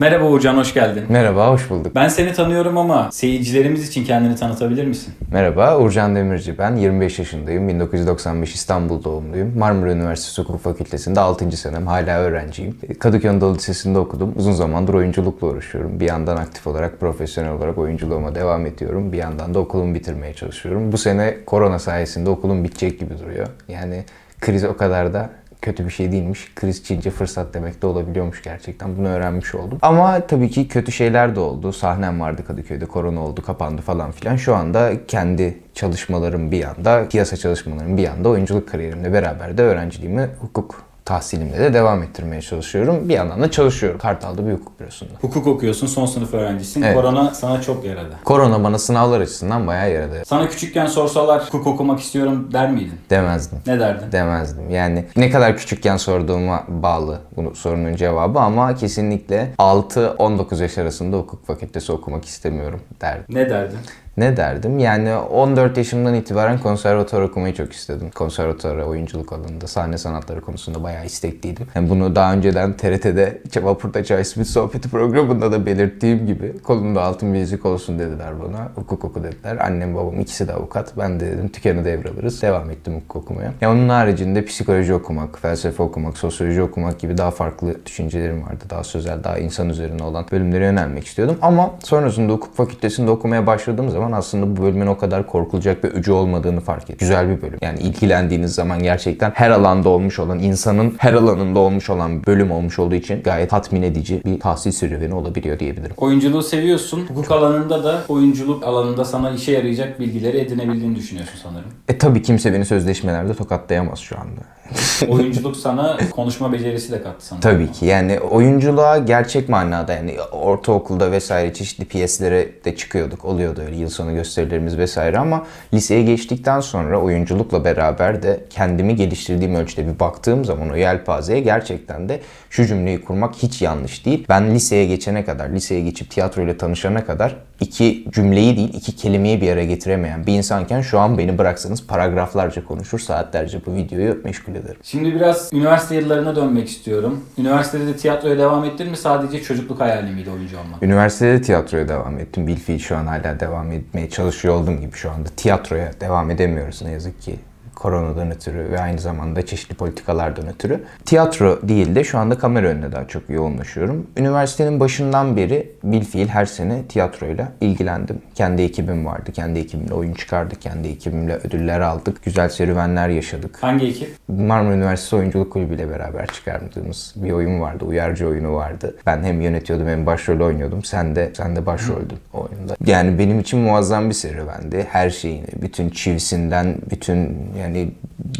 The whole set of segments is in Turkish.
Merhaba Uğurcan, hoş geldin. Merhaba, hoş bulduk. Ben seni tanıyorum ama seyircilerimiz için kendini tanıtabilir misin? Merhaba, Urcan Demirci ben. 25 yaşındayım. 1995 İstanbul doğumluyum. Marmara Üniversitesi Hukuk Fakültesi'nde 6. senem. Hala öğrenciyim. Kadıköy Anadolu Lisesi'nde okudum. Uzun zamandır oyunculukla uğraşıyorum. Bir yandan aktif olarak, profesyonel olarak oyunculuğuma devam ediyorum. Bir yandan da okulumu bitirmeye çalışıyorum. Bu sene korona sayesinde okulum bitecek gibi duruyor. Yani kriz o kadar da kötü bir şey değilmiş. Kriz çince fırsat demek de olabiliyormuş gerçekten. Bunu öğrenmiş oldum. Ama tabii ki kötü şeyler de oldu. Sahnem vardı Kadıköy'de. Korona oldu, kapandı falan filan. Şu anda kendi çalışmalarım bir yanda, piyasa çalışmalarım bir yanda, oyunculuk kariyerimle beraber de öğrenciliğimi hukuk tahsilimle de devam ettirmeye çalışıyorum. Bir yandan da çalışıyorum. Kartal'da bir hukuk bürosunda. Hukuk okuyorsun, son sınıf öğrencisin. Evet. Korona sana çok yaradı. Korona bana sınavlar açısından bayağı yaradı. Sana küçükken sorsalar hukuk okumak istiyorum der miydin? Demezdim. Ne derdin? demezdim. Yani ne kadar küçükken sorduğuma bağlı bu sorunun cevabı ama kesinlikle 6-19 yaş arasında hukuk fakültesi okumak istemiyorum derdim. Ne derdin? Ne derdim? Yani 14 yaşımdan itibaren konservatuvar okumayı çok istedim. Konservatuara oyunculuk alanında, sahne sanatları konusunda bayağı istekliydim. Yani bunu daha önceden TRT'de Vapur'da Çay Smith sohbeti programında da belirttiğim gibi kolunda altın bilezik olsun dediler bana. Hukuk oku dediler. Annem babam ikisi de avukat. Ben de dedim tükeni devralırız. Devam ettim hukuk okumaya. Ya onun haricinde psikoloji okumak, felsefe okumak, sosyoloji okumak gibi daha farklı düşüncelerim vardı. Daha sözel, daha insan üzerine olan bölümlere yönelmek istiyordum. Ama sonrasında hukuk fakültesinde okumaya başladığım zaman aslında bu bölümün o kadar korkulacak bir öcü olmadığını fark ettim. Güzel bir bölüm. Yani ilgilendiğiniz zaman gerçekten her alanda olmuş olan, insanın her alanında olmuş olan bölüm olmuş olduğu için gayet tatmin edici bir tahsil serüveni olabiliyor diyebilirim. Oyunculuğu seviyorsun. Hukuk alanında da oyunculuk alanında sana işe yarayacak bilgileri edinebildiğini düşünüyorsun sanırım. E tabii kimse beni sözleşmelerde tokatlayamaz şu anda. Oyunculuk sana konuşma becerisi de kattı sanırım. Tabii ki yani oyunculuğa gerçek manada yani ortaokulda vesaire çeşitli piyeslere de çıkıyorduk. Oluyordu öyle yıl sonu gösterilerimiz vesaire ama liseye geçtikten sonra oyunculukla beraber de kendimi geliştirdiğim ölçüde bir baktığım zaman o yelpazeye gerçekten de şu cümleyi kurmak hiç yanlış değil. Ben liseye geçene kadar, liseye geçip tiyatroyla tanışana kadar iki cümleyi değil iki kelimeyi bir araya getiremeyen bir insanken şu an beni bıraksanız paragraflarca konuşur, saatlerce bu videoyu meşgul ederim. Şimdi biraz üniversite yıllarına dönmek istiyorum. Üniversitede de tiyatroya devam ettin mi? Sadece çocukluk hayali miydi oyuncu olmak? Üniversitede tiyatroya devam ettim. Bilfiil şu an hala devam etmeye çalışıyor olduğum gibi şu anda tiyatroya devam edemiyoruz ne yazık ki koronadan ötürü ve aynı zamanda çeşitli politikalardan ötürü. Tiyatro değil de şu anda kamera önüne daha çok yoğunlaşıyorum. Üniversitenin başından beri bilfiil her sene tiyatroyla ilgilendim. Kendi ekibim vardı. Kendi ekibimle oyun çıkardık. Kendi ekibimle ödüller aldık. Güzel serüvenler yaşadık. Hangi ekip? Marmara Üniversitesi Oyunculuk Kulübü ile beraber çıkardığımız bir oyun vardı. Uyarcı oyunu vardı. Ben hem yönetiyordum hem başrol oynuyordum. Sen de sen de başroldün o oyunda. Yani benim için muazzam bir serüvendi. Her şeyini, bütün çivisinden, bütün yani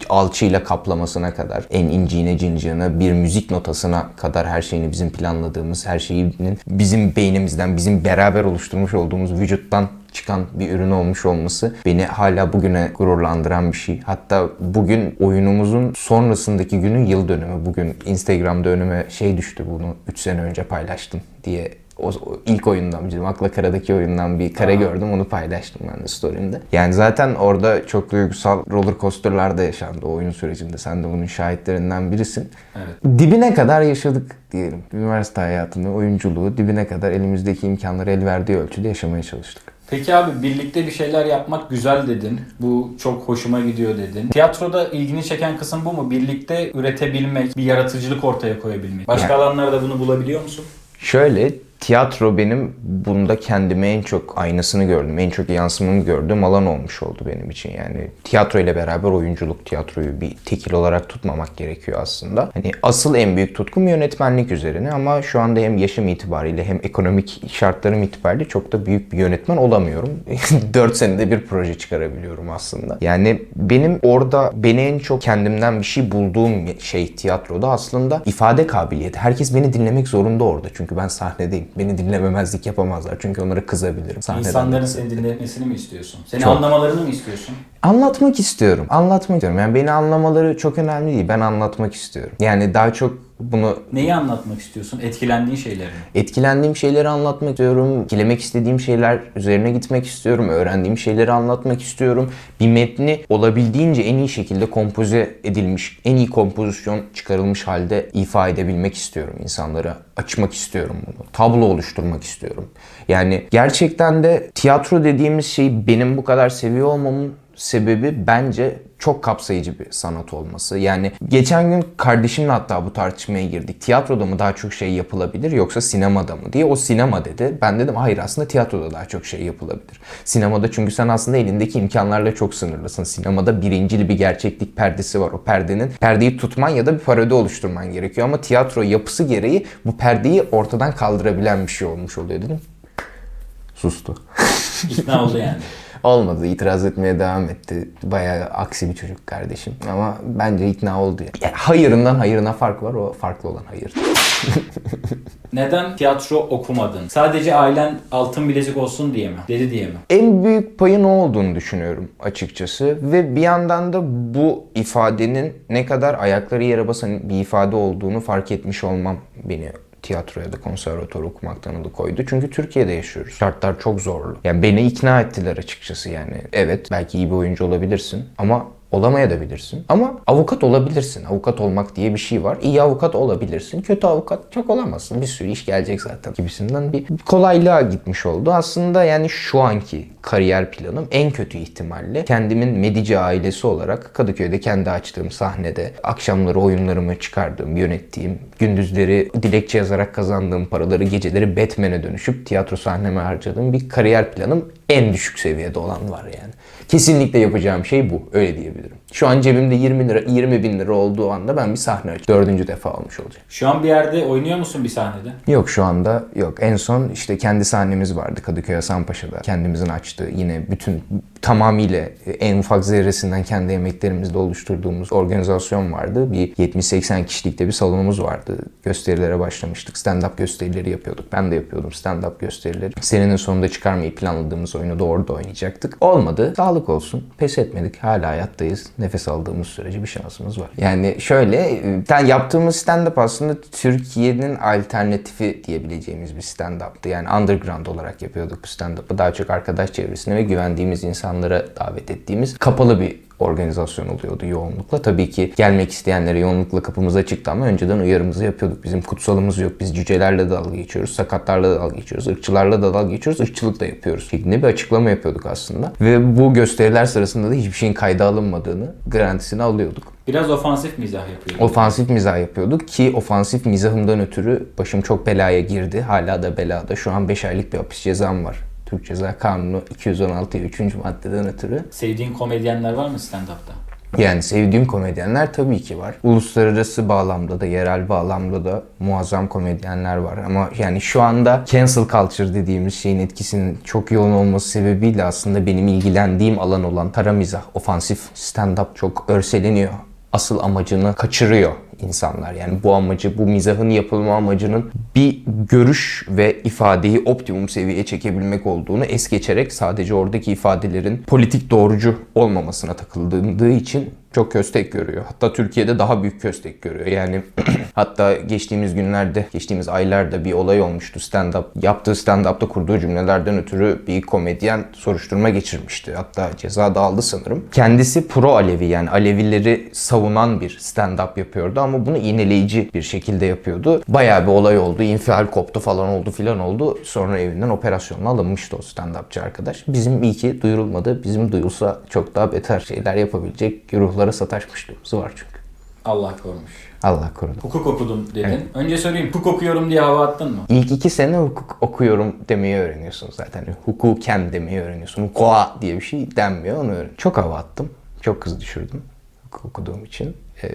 alçıyla kaplamasına kadar, en inciğine cincığına, bir müzik notasına kadar her şeyini bizim planladığımız, her şeyinin bizim beynimizden, bizim beraber oluşturmuş olduğumuz vücuttan çıkan bir ürün olmuş olması beni hala bugüne gururlandıran bir şey. Hatta bugün oyunumuzun sonrasındaki günün yıl dönümü. Bugün Instagram'da önüme şey düştü bunu 3 sene önce paylaştım diye o, o ilk oyundan bizim Akla Kara'daki oyundan bir kare Aa. gördüm onu paylaştım ben de story'imde. Yani zaten orada çok duygusal roller coaster'lar da yaşandı o oyun sürecinde. Sen de bunun şahitlerinden birisin. Evet. Dibine kadar yaşadık diyelim. Üniversite hayatını, oyunculuğu dibine kadar elimizdeki imkanları el verdiği ölçüde yaşamaya çalıştık. Peki abi birlikte bir şeyler yapmak güzel dedin. Bu çok hoşuma gidiyor dedin. Tiyatroda ilgini çeken kısım bu mu? Birlikte üretebilmek, bir yaratıcılık ortaya koyabilmek. Başka Yani- alanlarda bunu bulabiliyor musun? Şöyle tiyatro benim bunda kendime en çok aynasını gördüm, en çok yansımamı gördüğüm alan olmuş oldu benim için. Yani tiyatro ile beraber oyunculuk, tiyatroyu bir tekil olarak tutmamak gerekiyor aslında. Hani asıl en büyük tutkum yönetmenlik üzerine ama şu anda hem yaşım itibariyle hem ekonomik şartlarım itibariyle çok da büyük bir yönetmen olamıyorum. 4 senede bir proje çıkarabiliyorum aslında. Yani benim orada beni en çok kendimden bir şey bulduğum şey tiyatroda aslında ifade kabiliyeti. Herkes beni dinlemek zorunda orada çünkü ben sahnedeyim. Beni dinlememezlik yapamazlar çünkü onlara kızabilirim. Sahneden de İnsanların seni dinletmesini mi istiyorsun? Seni Çok. anlamalarını mı istiyorsun? Anlatmak istiyorum. Anlatmak istiyorum. Yani beni anlamaları çok önemli değil. Ben anlatmak istiyorum. Yani daha çok bunu Neyi anlatmak istiyorsun? Etkilendiğin şeyleri mi? etkilendiğim şeyleri anlatmak istiyorum. Etkilemek istediğim şeyler üzerine gitmek istiyorum. Öğrendiğim şeyleri anlatmak istiyorum. Bir metni olabildiğince en iyi şekilde kompoze edilmiş, en iyi kompozisyon çıkarılmış halde ifade edebilmek istiyorum. İnsanlara açmak istiyorum bunu. Tablo oluşturmak istiyorum. Yani gerçekten de tiyatro dediğimiz şeyi benim bu kadar seviyor olmamın sebebi bence çok kapsayıcı bir sanat olması. Yani geçen gün kardeşimle hatta bu tartışmaya girdik. Tiyatroda mı daha çok şey yapılabilir yoksa sinemada mı diye. O sinema dedi. Ben dedim hayır aslında tiyatroda daha çok şey yapılabilir. Sinemada çünkü sen aslında elindeki imkanlarla çok sınırlısın. Sinemada birincil bir gerçeklik perdesi var. O perdenin perdeyi tutman ya da bir parodi oluşturman gerekiyor. Ama tiyatro yapısı gereği bu perdeyi ortadan kaldırabilen bir şey olmuş oluyor dedim. Sustu. İkna oldu yani. Olmadı. itiraz etmeye devam etti. Bayağı aksi bir çocuk kardeşim. Ama bence ikna oldu. Ya. Ya hayırından hayırına fark var. O farklı olan hayır. Neden tiyatro okumadın? Sadece ailen altın bilezik olsun diye mi? Dedi diye mi? En büyük payı ne olduğunu düşünüyorum açıkçası. Ve bir yandan da bu ifadenin ne kadar ayakları yere basan bir ifade olduğunu fark etmiş olmam beni tiyatroya da konservatuvar okumaktan alıkoydu. Çünkü Türkiye'de yaşıyoruz. Şartlar çok zorlu. Yani beni ikna ettiler açıkçası yani. Evet belki iyi bir oyuncu olabilirsin ama olamayabilirsin. Ama avukat olabilirsin. Avukat olmak diye bir şey var. İyi avukat olabilirsin. Kötü avukat çok olamazsın. Bir sürü iş gelecek zaten gibisinden bir kolaylığa gitmiş oldu. Aslında yani şu anki kariyer planım en kötü ihtimalle kendimin Medici ailesi olarak Kadıköy'de kendi açtığım sahnede akşamları oyunlarımı çıkardığım, yönettiğim, gündüzleri dilekçe yazarak kazandığım paraları geceleri Batman'e dönüşüp tiyatro sahneme harcadığım bir kariyer planım en düşük seviyede olan var yani. Kesinlikle yapacağım şey bu. Öyle diyebilirim. Şu an cebimde 20 lira, 20 bin lira olduğu anda ben bir sahne açıyorum. Dördüncü defa olmuş olacak. Şu an bir yerde oynuyor musun bir sahnede? Yok şu anda yok. En son işte kendi sahnemiz vardı Kadıköy Hasanpaşa'da. Kendimizin açtığı yine bütün tamamıyla en ufak zerresinden kendi emeklerimizle oluşturduğumuz organizasyon vardı. Bir 70-80 kişilikte bir salonumuz vardı. Gösterilere başlamıştık. Stand-up gösterileri yapıyorduk. Ben de yapıyordum stand-up gösterileri. Senenin sonunda çıkarmayı planladığımız oyunu da orada oynayacaktık. Olmadı. Sağlık olsun. Pes etmedik. Hala hayattayız. Nefes aldığımız sürece bir şansımız var. Yani şöyle yani yaptığımız stand-up aslında Türkiye'nin alternatifi diyebileceğimiz bir stand-up'tı. Yani underground olarak yapıyorduk bu stand-up'ı. Daha çok arkadaş çevresine ve güvendiğimiz insanlara davet ettiğimiz kapalı bir organizasyon oluyordu yoğunlukla. Tabii ki gelmek isteyenlere yoğunlukla kapımız açıktı ama önceden uyarımızı yapıyorduk. Bizim kutsalımız yok. Biz cücelerle dalga geçiyoruz, sakatlarla da dalga geçiyoruz, ırkçılarla da dalga geçiyoruz, ırkçılık da yapıyoruz şeklinde bir açıklama yapıyorduk aslında. Ve bu gösteriler sırasında da hiçbir şeyin kayda alınmadığını garantisini alıyorduk. Biraz ofansif mizah yapıyor. Ofansif mizah yapıyorduk ki ofansif mizahımdan ötürü başım çok belaya girdi. Hala da belada. Şu an 5 aylık bir hapis cezam var. Türk Ceza Kanunu 216 3. maddeden ötürü. Sevdiğin komedyenler var mı stand-up'ta? Yani sevdiğim komedyenler tabii ki var. Uluslararası bağlamda da, yerel bağlamda da muazzam komedyenler var. Ama yani şu anda cancel culture dediğimiz şeyin etkisinin çok yoğun olması sebebiyle aslında benim ilgilendiğim alan olan kara mizah, ofansif stand-up çok örseleniyor. Asıl amacını kaçırıyor insanlar. Yani bu amacı, bu mizahın yapılma amacının bir görüş ve ifadeyi optimum seviyeye çekebilmek olduğunu es geçerek sadece oradaki ifadelerin politik doğrucu olmamasına takıldığı için çok köstek görüyor. Hatta Türkiye'de daha büyük köstek görüyor. Yani hatta geçtiğimiz günlerde, geçtiğimiz aylarda bir olay olmuştu stand-up. Yaptığı stand-up'ta kurduğu cümlelerden ötürü bir komedyen soruşturma geçirmişti. Hatta ceza da aldı sanırım. Kendisi pro Alevi yani Alevileri savunan bir stand-up yapıyordu ama bunu iğneleyici bir şekilde yapıyordu. Bayağı bir olay oldu. infial koptu falan oldu filan oldu. Sonra evinden operasyonla alınmıştı o stand-upçı arkadaş. Bizim iyi ki duyurulmadı. Bizim duyulsa çok daha beter şeyler yapabilecek ruhlara sataşmışlığımız var çünkü. Allah korumuş. Allah korudu. Hukuk okudum dedin. Önce sorayım hukuk okuyorum diye hava attın mı? İlk iki sene hukuk okuyorum demeyi öğreniyorsun zaten. Hukuken demeyi öğreniyorsun. Hukuka diye bir şey denmiyor onu öğren. Çok hava attım. Çok kız düşürdüm hukuk okuduğum için. Ee,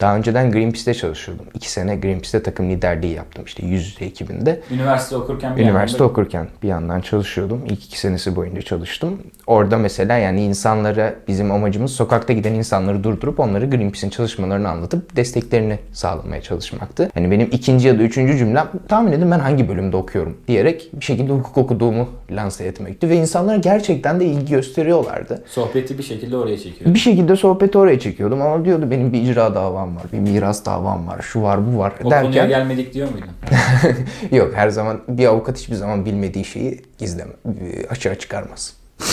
Daha önceden Greenpeace'te çalışıyordum. İki sene Greenpeace'te takım liderliği yaptım işte yüz yüze ekibinde. Üniversite okurken bir Üniversite yandan da- okurken bir yandan çalışıyordum. İlk iki senesi boyunca çalıştım. Orada mesela yani insanlara bizim amacımız sokakta giden insanları durdurup onları Greenpeace'in çalışmalarını anlatıp desteklerini sağlamaya çalışmaktı. Hani benim ikinci ya da üçüncü cümlem tahmin edin ben hangi bölümde okuyorum diyerek bir şekilde hukuk okuduğumu lanse etmekti. Ve insanlar gerçekten de ilgi gösteriyorlardı. sohbeti bir şekilde oraya çekiyor. Bir şekilde sohbeti oraya çekiyordum ama diyordu benim bir icra davam var, bir miras davam var, şu var bu var O konuya derken gelmedik diyor muydun? yok her zaman bir avukat hiçbir zaman bilmediği şeyi gizleme, açığa çıkarmaz.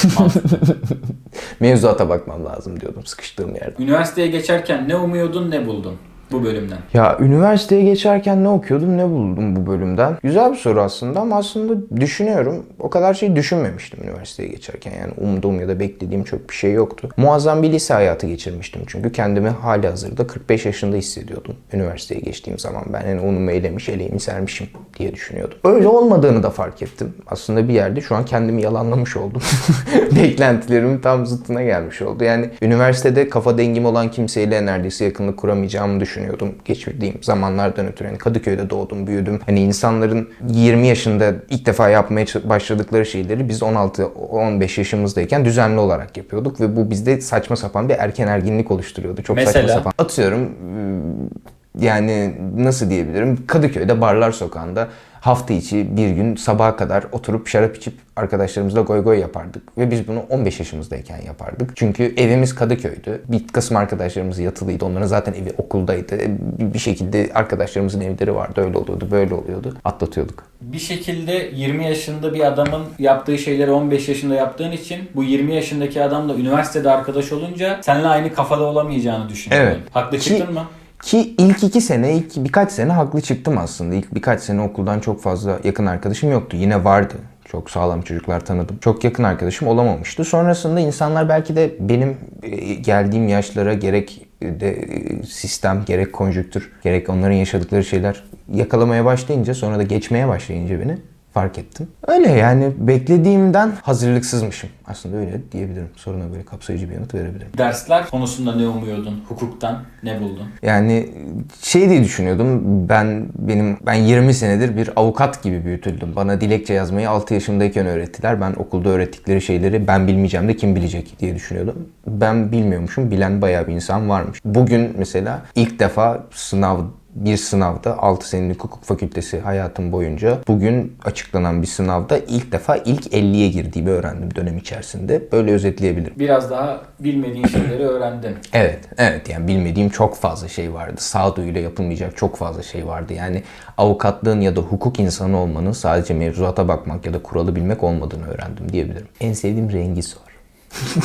Mevzuata bakmam lazım diyordum sıkıştığım yerde. Üniversiteye geçerken ne umuyordun ne buldun bu bölümden? Ya üniversiteye geçerken ne okuyordum ne buldum bu bölümden? Güzel bir soru aslında ama aslında düşünüyorum. O kadar şey düşünmemiştim üniversiteye geçerken. Yani umduğum ya da beklediğim çok bir şey yoktu. Muazzam bir lise hayatı geçirmiştim çünkü kendimi hali hazırda 45 yaşında hissediyordum. Üniversiteye geçtiğim zaman ben yani unumu elemiş, eleğimi sermişim diye düşünüyordum. Öyle olmadığını da fark ettim. Aslında bir yerde şu an kendimi yalanlamış oldum. Beklentilerimin tam zıttına gelmiş oldu. Yani üniversitede kafa dengim olan kimseyle neredeyse yakınlık kuramayacağımı düşünüyordum. Geçirdiğim zamanlardan ötürü. Yani Kadıköy'de doğdum, büyüdüm. Hani insanların 20 yaşında ilk defa yapmaya başladıkları şeyleri biz 16-15 yaşımızdayken düzenli olarak yapıyorduk ve bu bizde saçma sapan bir erken erginlik oluşturuyordu. Çok Mesela? saçma sapan. Atıyorum yani nasıl diyebilirim? Kadıköy'de Barlar Sokağı'nda hafta içi bir gün sabaha kadar oturup şarap içip arkadaşlarımızla goy goy yapardık. Ve biz bunu 15 yaşımızdayken yapardık. Çünkü evimiz Kadıköy'dü. Bir kısım arkadaşlarımız yatılıydı. Onların zaten evi okuldaydı. Bir şekilde arkadaşlarımızın evleri vardı. Öyle oluyordu, böyle oluyordu. Atlatıyorduk. Bir şekilde 20 yaşında bir adamın yaptığı şeyleri 15 yaşında yaptığın için bu 20 yaşındaki adamla üniversitede arkadaş olunca seninle aynı kafada olamayacağını düşünüyorum. Evet. Haklı Ki- çıktın mı? Ki ilk iki sene, ilk birkaç sene haklı çıktım aslında. İlk birkaç sene okuldan çok fazla yakın arkadaşım yoktu. Yine vardı. Çok sağlam çocuklar tanıdım. Çok yakın arkadaşım olamamıştı. Sonrasında insanlar belki de benim e, geldiğim yaşlara gerek de e, sistem, gerek konjüktür, gerek onların yaşadıkları şeyler yakalamaya başlayınca sonra da geçmeye başlayınca beni fark ettim. Öyle yani beklediğimden hazırlıksızmışım. Aslında öyle diyebilirim. Soruna böyle kapsayıcı bir yanıt verebilirim. Dersler konusunda ne umuyordun? Hukuktan ne buldun? Yani şey diye düşünüyordum. Ben benim ben 20 senedir bir avukat gibi büyütüldüm. Bana dilekçe yazmayı 6 yaşımdayken öğrettiler. Ben okulda öğrettikleri şeyleri ben bilmeyeceğim de kim bilecek diye düşünüyordum. Ben bilmiyormuşum. Bilen bayağı bir insan varmış. Bugün mesela ilk defa sınav bir sınavda 6 senelik hukuk fakültesi hayatım boyunca bugün açıklanan bir sınavda ilk defa ilk 50'ye girdiğimi öğrendim dönem içerisinde. Böyle özetleyebilirim. Biraz daha bilmediğin şeyleri öğrendin. Evet, evet yani bilmediğim çok fazla şey vardı. Sağduyuyla yapılmayacak çok fazla şey vardı. Yani avukatlığın ya da hukuk insanı olmanın sadece mevzuata bakmak ya da kuralı bilmek olmadığını öğrendim diyebilirim. En sevdiğim rengi sor.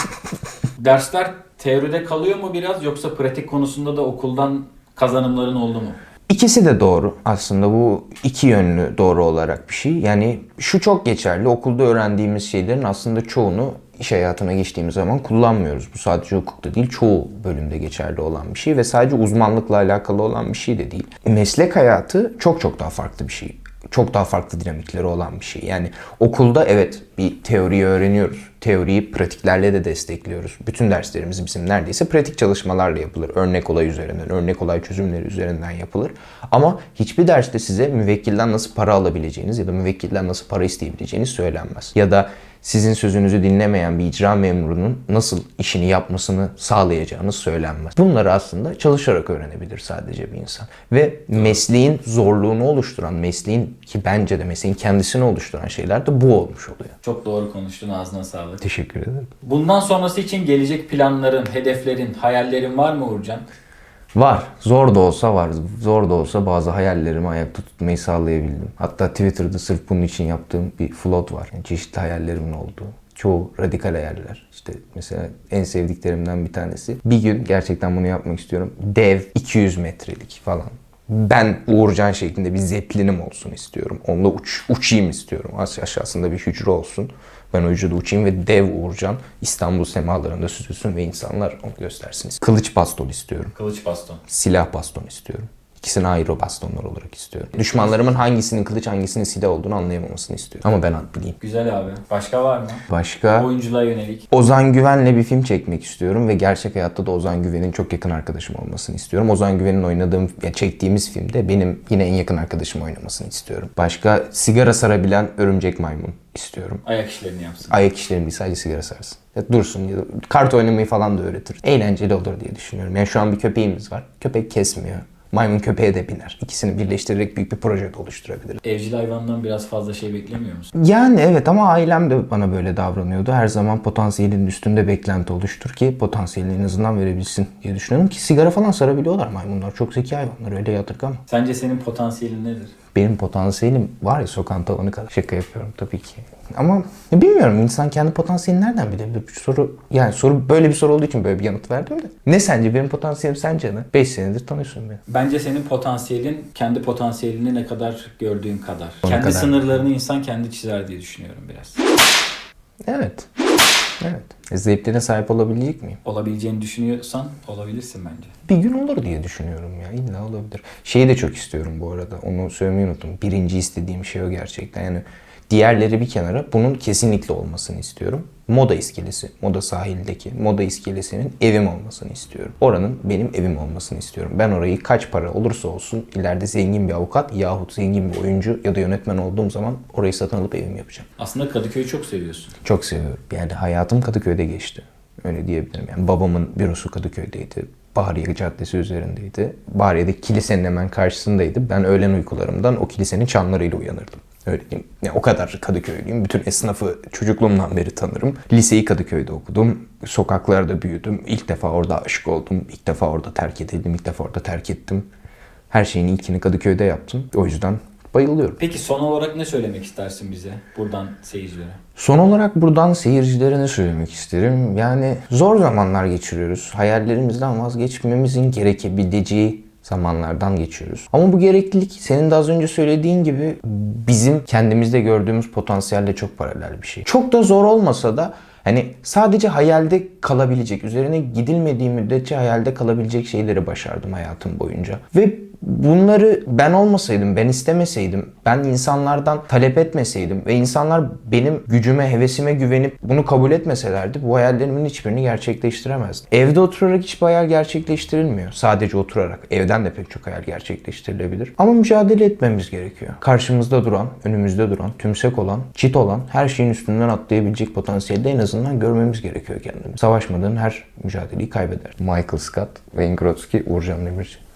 Dersler teoride kalıyor mu biraz yoksa pratik konusunda da okuldan kazanımların oldu mu? İkisi de doğru aslında bu iki yönlü doğru olarak bir şey. Yani şu çok geçerli okulda öğrendiğimiz şeylerin aslında çoğunu iş hayatına geçtiğimiz zaman kullanmıyoruz. Bu sadece hukukta değil çoğu bölümde geçerli olan bir şey ve sadece uzmanlıkla alakalı olan bir şey de değil. Meslek hayatı çok çok daha farklı bir şey. Çok daha farklı dinamikleri olan bir şey. Yani okulda evet bir teoriyi öğreniyoruz. Teoriyi pratiklerle de destekliyoruz. Bütün derslerimiz bizim neredeyse pratik çalışmalarla yapılır. Örnek olay üzerinden, örnek olay çözümleri üzerinden yapılır. Ama hiçbir derste size müvekkilden nasıl para alabileceğiniz ya da müvekkilden nasıl para isteyebileceğiniz söylenmez. Ya da sizin sözünüzü dinlemeyen bir icra memurunun nasıl işini yapmasını sağlayacağınız söylenmez. Bunları aslında çalışarak öğrenebilir sadece bir insan. Ve mesleğin zorluğunu oluşturan, mesleğin ki bence de mesleğin kendisini oluşturan şeyler de bu olmuş oluyor. Çok doğru konuştun ağzına sağlık. Teşekkür ederim. Bundan sonrası için gelecek planların, hedeflerin, hayallerin var mı Uğurcan? Var. Zor da olsa var. Zor da olsa bazı hayallerimi ayakta tutmayı sağlayabildim. Hatta Twitter'da sırf bunun için yaptığım bir float var. Yani çeşitli hayallerimin olduğu. Çoğu radikal hayaller. İşte mesela en sevdiklerimden bir tanesi. Bir gün gerçekten bunu yapmak istiyorum. Dev 200 metrelik falan. Ben Uğurcan şeklinde bir zeplinim olsun istiyorum. Onunla uç, uçayım istiyorum. Aş- Aşağısında bir hücre olsun. Ben o uçayım ve dev Uğurcan İstanbul semalarında süzülsün ve insanlar onu göstersin. Kılıç baston istiyorum Kılıç baston. silah baston istiyorum. İkisini ayrı bastonlar olarak istiyorum. Düşmanlarımın hangisinin kılıç hangisinin silah olduğunu anlayamamasını istiyorum. Ama ben bileyim. Güzel abi. Başka var mı? Başka Oyunculuğa yönelik. Ozan Güven'le bir film çekmek istiyorum ve gerçek hayatta da Ozan Güven'in çok yakın arkadaşım olmasını istiyorum. Ozan Güven'in oynadığım, ya çektiğimiz filmde benim yine en yakın arkadaşım oynamasını istiyorum. Başka sigara sarabilen örümcek maymun istiyorum. Ayak işlerini yapsın. Ayak işlerim değil sadece sigara sarsın. Ya dursun ya da kart oynamayı falan da öğretir. Eğlenceli olur diye düşünüyorum. Yani şu an bir köpeğimiz var. Köpek kesmiyor. Maymun köpeğe de biner. İkisini birleştirerek büyük bir proje de oluşturabiliriz. Evcil hayvandan biraz fazla şey beklemiyor musun? Yani evet ama ailem de bana böyle davranıyordu. Her zaman potansiyelin üstünde beklenti oluştur ki potansiyelini en azından verebilsin diye düşünüyorum ki sigara falan sarabiliyorlar maymunlar. Çok zeki hayvanlar öyle yadırgama. Sence senin potansiyelin nedir? Benim potansiyelim var ya sokağın tavanı kadar. Şaka yapıyorum tabii ki. Ama bilmiyorum insan kendi potansiyelini nereden bilebilir? Bu soru yani soru böyle bir soru olduğu için böyle bir yanıt verdim de. Ne sence benim potansiyelim sence ne? 5 senedir tanıyorsun beni. Bence senin potansiyelin kendi potansiyelini ne kadar gördüğün kadar. O kendi kadar. sınırlarını insan kendi çizer diye düşünüyorum biraz. Evet. Evet. E, zevklerine sahip olabilecek miyim? Olabileceğini düşünüyorsan olabilirsin bence. Bir gün olur diye düşünüyorum ya. İlla olabilir. Şeyi de çok istiyorum bu arada. Onu söylemeyi unuttum. Birinci istediğim şey o gerçekten. Yani diğerleri bir kenara bunun kesinlikle olmasını istiyorum. Moda iskelesi, Moda sahildeki Moda iskelesinin evim olmasını istiyorum. Oranın benim evim olmasını istiyorum. Ben orayı kaç para olursa olsun ileride zengin bir avukat yahut zengin bir oyuncu ya da yönetmen olduğum zaman orayı satın alıp evim yapacağım. Aslında Kadıköy'ü çok seviyorsun. Çok seviyorum. Yani hayatım Kadıköy'de geçti. Öyle diyebilirim. Yani babamın bürosu Kadıköy'deydi. Bahriye Caddesi üzerindeydi. Bahriye'deki kilisenin hemen karşısındaydı. Ben öğlen uykularımdan o kilisenin çanlarıyla uyanırdım. Öyle diyeyim. Yani o kadar Kadıköylüyüm. Bütün esnafı çocukluğumdan beri tanırım. Liseyi Kadıköy'de okudum. Sokaklarda büyüdüm. İlk defa orada aşık oldum. İlk defa orada terk edildim. İlk defa orada terk ettim. Her şeyin ilkini Kadıköy'de yaptım. O yüzden bayılıyorum. Peki son olarak ne söylemek istersin bize buradan seyircilere? Son olarak buradan seyircilere ne söylemek isterim? Yani zor zamanlar geçiriyoruz. Hayallerimizden vazgeçmemizin gerekebileceği zamanlardan geçiyoruz. Ama bu gereklilik senin de az önce söylediğin gibi bizim kendimizde gördüğümüz potansiyelle çok paralel bir şey. Çok da zor olmasa da hani sadece hayalde kalabilecek, üzerine gidilmediği müddetçe hayalde kalabilecek şeyleri başardım hayatım boyunca. Ve bunları ben olmasaydım, ben istemeseydim, ben insanlardan talep etmeseydim ve insanlar benim gücüme, hevesime güvenip bunu kabul etmeselerdi bu hayallerimin hiçbirini gerçekleştiremezdim. Evde oturarak hiçbir hayal gerçekleştirilmiyor. Sadece oturarak. Evden de pek çok hayal gerçekleştirilebilir. Ama mücadele etmemiz gerekiyor. Karşımızda duran, önümüzde duran, tümsek olan, çit olan, her şeyin üstünden atlayabilecek potansiyelde en azından görmemiz gerekiyor kendimizi. Savaşmadığın her mücadeleyi kaybeder. Michael Scott, Wayne Gretzky, Uğurcan Demirci.